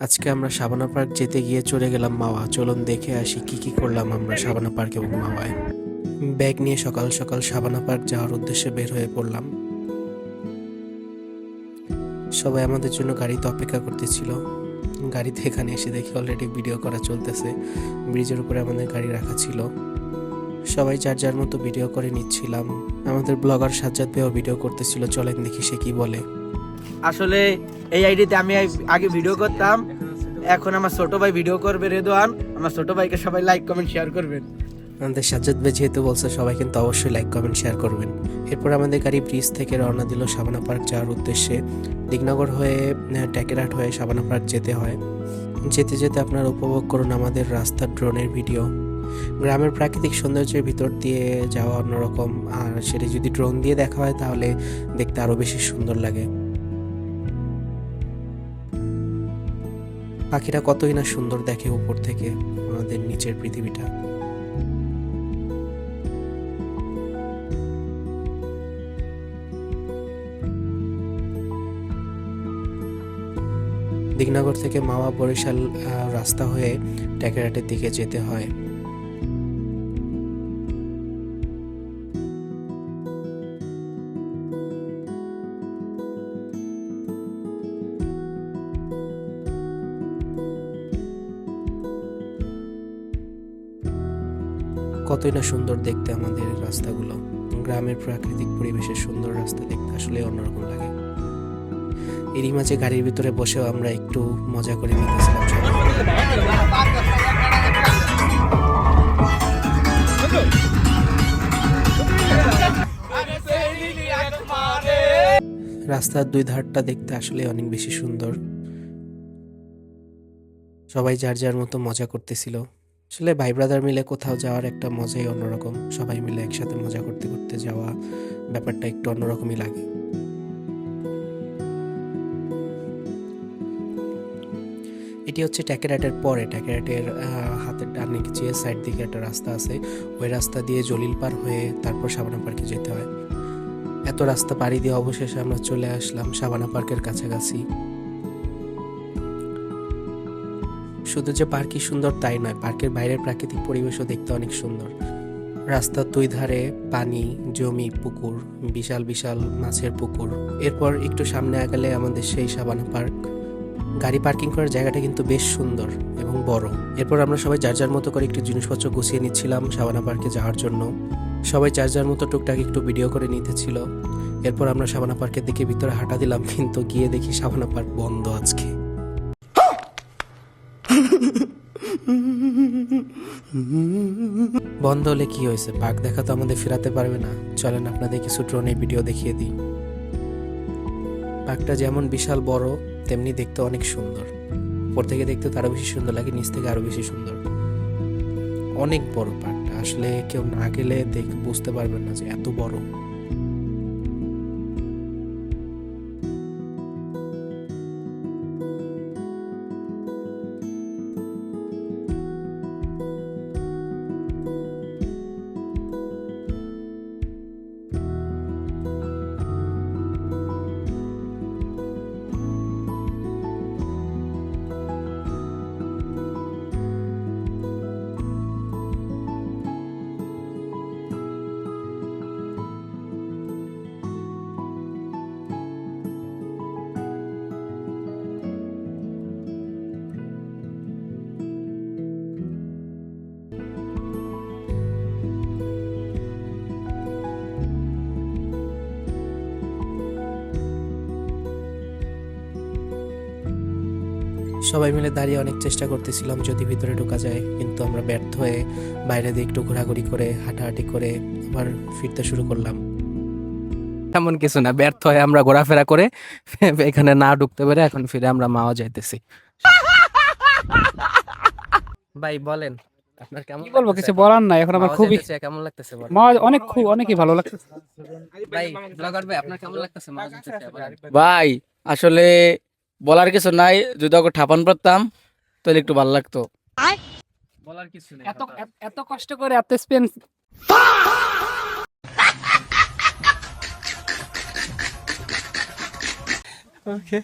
আজকে আমরা সাবানা পার্ক যেতে গিয়ে চলে গেলাম মাওয়া। চলুন দেখে আসি কি কি করলাম আমরা সাবানা পার্ক এবং মাওয়ায়। ব্যাগ নিয়ে সকাল সকাল সাবানা পার্ক যাওয়ার উদ্দেশ্যে বের হয়ে পড়লাম। সবাই আমাদের জন্য গাড়িতে অপেক্ষা করতেছিল। গাড়িতে এখানে এসে দেখি অলরেডি ভিডিও করা চলতেছে। ব্রিজের উপরে আমাদের গাড়ি রাখা ছিল। সবাই যার যার মতো ভিডিও করে নিচ্ছিলাম। আমাদের ব্লগার সাজ্জাদ ভিডিও করতেছিল, চলেন দেখি সে কি বলে। আসলে এই আইডিতে আমি আগে ভিডিও করতাম। এখন আমার ছোট ভাই ভিডিও করবে রেদওয়ান আমার ছোট ভাইকে সবাই লাইক কমেন্ট শেয়ার করবেন। আমাদের সাজ্জাদ ভাই যেহেতু বলছে সবাই কিন্তু অবশ্যই লাইক কমেন্ট শেয়ার করবেন। এরপর আমাদের গাড়ি ব্রিজ থেকে রওনা দিল সাবানা পার্ক যাওয়ার উদ্দেশ্যে। দিগনগর হয়ে আহ, ট্যাকেরহাট হয়ে সাবানা পার্ক যেতে হয়। যেতে যেতে আপনারা উপভোগ করুন আমাদের রাস্তার ড্রোনের ভিডিও গ্রামের প্রাকৃতিক সৌন্দর্যের ভিতর দিয়ে যাওয়া অন্যরকম। আর সেটি যদি ড্রোন দিয়ে দেখা হয় তাহলে দেখতে আরও বেশি সুন্দর লাগে। পাখিরা কতই না সুন্দর দেখে উপর থেকে আমাদের নিচের পৃথিবীটা। দিগনগর থেকে মাওয়া বরিশাল রাস্তা হয়ে ট্যাকেরাটের দিকে যেতে হয়। কতই না সুন্দর দেখতে আমাদের রাস্তাগুলো। গ্রামের প্রাকৃতিক পরিবেশের সুন্দর রাস্তা দেখতে আসলে অন্যরকম লাগে। এরই মাঝে গাড়ির ভিতরে বসেও আমরা একটু মজা করে নিতেছিলাম রাস্তার দুই ধারটা দেখতে আসলে অনেক বেশি সুন্দর। সবাই যার যার মতো মজা করতেছিল। আসলে ভাই ব্রাদার মিলে কোথাও যাওয়ার একটা মজাই অন্যরকম। সবাই মিলে একসাথে মজা করতে করতে যাওয়া ব্যাপারটা একটু অন্যরকমই লাগে। এটি হচ্ছে ট্যাকেরাটের পরে। ট্যাকেরাটের হাতের ডানে যে সাইড দিকে একটা রাস্তা আছে, ওই রাস্তা দিয়ে জলিল পার হয়ে তারপর সাবানা পার্কে যেতে হয়। এত রাস্তা পাড়ি দিয়ে অবশেষে আমরা চলে আসলাম সাবানা পার্কের কাছাকাছি। শুধু যে পার্কই সুন্দর তাই নয়, পার্কের বাইরের প্রাকৃতিক পরিবেশও দেখতে অনেক সুন্দর। রাস্তার দুই ধারে পানি, জমি, পুকুর, বিশাল বিশাল মাছের পুকুর। এরপর একটু সামনে আগালে আমাদের সেই সাবানা পার্ক। গাড়ি পার্কিং করার জায়গাটা কিন্তু বেশ সুন্দর এবং বড়। এরপর আমরা সবাই যার যার মতো করে একটু জিনিসপত্র গুছিয়ে নিচ্ছিলাম সাবানা পার্কে যাওয়ার জন্য। সবাই যার যার মতো টুকটাক একটু ভিডিও করে নিতেছিল। এরপর আমরা সাবানা পার্কের দিকে ভিতরে হাঁটা দিলাম, কিন্তু গিয়ে দেখি সাবানা পার্ক বন্ধ আজকে। বন্ধ হলে কি হয়েছে? বাঘ দেখা তো আমাদের ফেরাতে পারবে না। চলেন আপনাদের কিছু ড্রোনের ভিডিও দেখিয়ে দিই। বাঘটা যেমন বিশাল বড়, তেমনি দেখতে অনেক সুন্দর। উপর থেকে দেখতে তো আরও বেশি সুন্দর লাগে, নিচ থেকে আরও বেশি সুন্দর। অনেক বড় পার্কটা আসলে কেউ না গেলে দেখ বুঝতে পারবেন না যে এত বড়। সবাই মিলে দাঁড়িয়ে অনেক চেষ্টা করতেছিলাম যদি ভিতরে ঢোকা যায়। কিন্তু আমরা ব্যর্থ হয়ে বাইরে দিয়ে একটু ঘোরাঘুরি করে হাঁটাহাঁটি করে আবার ফিরতে শুরু করলাম। তেমন কিছু না ব্যর্থ হয়ে আমরা ঘোরাফেরা করে এখানে না ঢুকতে পেরে এখন ফিরে আমরা মাও যাইতেছি। ভাই বলেন আপনার কেমন কি বলব কিছু বলার নাই এখন আমার খুবই কেমন লাগতেছে মা অনেক খুব অনেকই ভালো লাগছে। ভাই ব্লগার ভাই আপনার কেমন লাগতেছে। ভাই আসলে বলার কিছু নাই যদি ওকে ঠাপান পারতাম তাহলে একটু ভালো লাগতো। বলার কিছু নেই এত এত- এত কষ্ট করে এত স্পেন্স ওকে